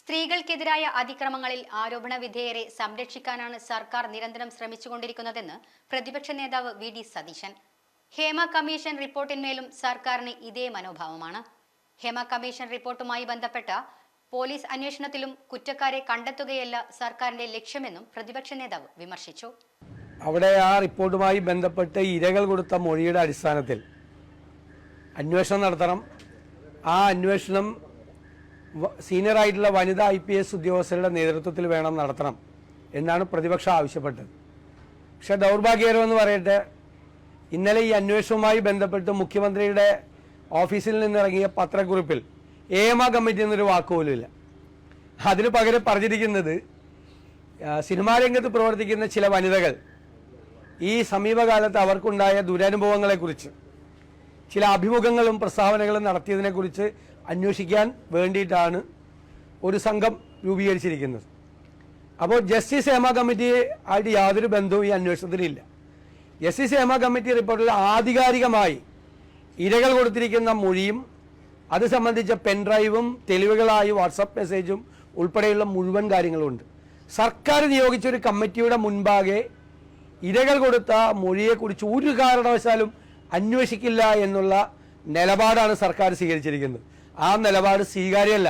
സ്ത്രീകൾക്കെതിരായ അതിക്രമങ്ങളിൽ ആരോപണ വിധേയരെ സംരക്ഷിക്കാനാണ് സർക്കാർ നിരന്തരം ശ്രമിച്ചുകൊണ്ടിരിക്കുന്നതെന്ന് പ്രതിപക്ഷ നേതാവ് V D Satheesan. Hema commission റിപ്പോർട്ടിന്മേലും സർക്കാരിന് ഇതേ മനോഭാവമാണ്. ഹേമ കമ്മീഷൻ റിപ്പോർട്ടുമായി ബന്ധപ്പെട്ട പോലീസ് അന്വേഷണത്തിലും കുറ്റക്കാരെ കണ്ടെത്തുകയല്ല സർക്കാരിന്റെ ലക്ഷ്യമെന്നും പ്രതിപക്ഷ നേതാവ് വിമർശിച്ചു. അവിടെ ആ റിപ്പോർട്ടുമായി ബന്ധപ്പെട്ട് ഇരകൾ കൊടുത്ത മൊഴിയുടെ അടിസ്ഥാനത്തിൽ അന്വേഷണം നടത്തണം. ആ അന്വേഷണം വ- സീനിയറായിട്ടുള്ള വനിതാ ഐ പി എസ് ഉദ്യോഗസ്ഥരുടെ നേതൃത്വത്തിൽ വേണം നടത്തണം എന്നാണ് പ്രതിപക്ഷം ആവശ്യപ്പെട്ടത്. പക്ഷെ ദൗർഭാഗ്യകരമെന്ന് പറയട്ടെ ഇന്നലെ ഈ അന്വേഷണവുമായി ബന്ധപ്പെട്ട് മുഖ്യമന്ത്രിയുടെ ഓഫീസിൽ നിന്നിറങ്ങിയ പത്രക്കുറിപ്പിൽ ഏമ കമ്മിറ്റി എന്നൊരു വാക്കുപോലുമില്ല അതിന് പകരം പറഞ്ഞിരിക്കുന്നത് സിനിമാ രംഗത്ത് പ്രവർത്തിക്കുന്ന ചില വനിതകൾ ഈ സമീപകാലത്ത് അവർക്കുണ്ടായ ദുരനുഭവങ്ങളെക്കുറിച്ച് ചില അഭിമുഖങ്ങളും പ്രസ്താവനകളും നടത്തിയതിനെക്കുറിച്ച് അന്വേഷിക്കാൻ വേണ്ടിയിട്ടാണ് ഒരു സംഘം രൂപീകരിച്ചിരിക്കുന്നത്. അപ്പോൾ ജസ്റ്റിസ് ഹേമ കമ്മിറ്റി ആയിട്ട് യാതൊരു ബന്ധവും ഈ അന്വേഷണത്തിനില്ല. ജസ്റ്റിസ് ഹേമ കമ്മിറ്റി റിപ്പോർട്ടിൽ ആധികാരികമായി ഇരകൾ കൊടുത്തിരിക്കുന്ന മൊഴിയും അത് സംബന്ധിച്ച പെൻഡ്രൈവും തെളിവുകളായി വാട്സപ്പ് മെസ്സേജും ഉൾപ്പെടെയുള്ള മുഴുവൻ കാര്യങ്ങളുമുണ്ട്. സർക്കാർ നിയോഗിച്ച ഒരു കമ്മിറ്റിയുടെ മുൻപാകെ ഇരകൾ കൊടുത്ത മൊഴിയെക്കുറിച്ച് ഒരു കാരണവശാലും അന്വേഷിക്കില്ല എന്നുള്ള നിലപാടാണ് സർക്കാർ സ്വീകരിച്ചിരിക്കുന്നത്. ആ നിലപാട് സ്വീകാര്യമല്ല.